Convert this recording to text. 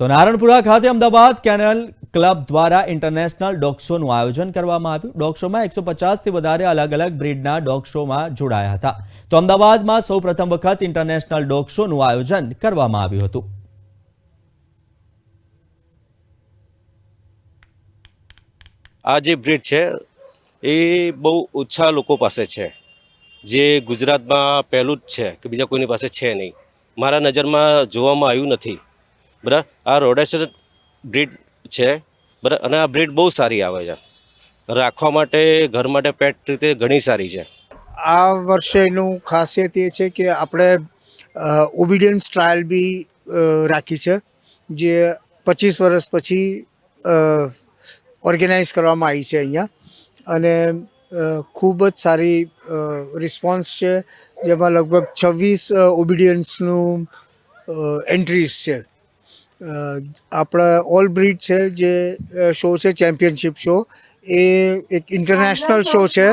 તો નારણપુરા ખાતે Ahmedabad kennel club દ્વારા ઇન્ટરનેશનલ ડોગ શોનું આયોજન કરવામાં આવ્યું. ડોગ શોમાં એકસો પચાસથી વધારે અલગ અલગ બ્રીડના ડોગ શોમાં જોડાયા હતા. તો અમદાવાદમાં સૌ પ્રથમ વખત ઇન્ટરનેશનલ ડોગ શોનું આયોજન કરવામાં આવ્યું હતું. આ જે બ્રીડ છે, એ બહુ ઓછા લોકો પાસે છે. જે ગુજરાતમાં પહેલું જ છે, કે બીજા કોઈની પાસે છે નહીં. મારા નજરમાં જોવામાં આવ્યું નથી. બરાબર? આ રોડેસર બ્રીડ છે બરાબર? અને આ બ્રીડ બહુ સારી આવે છે. રાખવા માટે, ઘર માટે પેટ રીતે ઘણી સારી છે. આ વર્ષેનું ખાસિયત એ છે કે આપણે ઓબિડિયન્સ ટ્રાયલ બી રાખી છે, જે પચીસ વર્ષ પછી ઓર્ગેનાઇઝ કરવામાં આવી છે અહીંયા. અને ખૂબ જ સારી રિસ્પોન્સ છે, જેમાં લગભગ છવ્વીસ ઓબિડિયન્સનું એન્ટ્રીઝ છે. આપણા ઓલ બ્રિડ છે જે શો છે ચેમ્પિયનશિપ શો એ એક ઇન્ટરનેશનલ શો છે.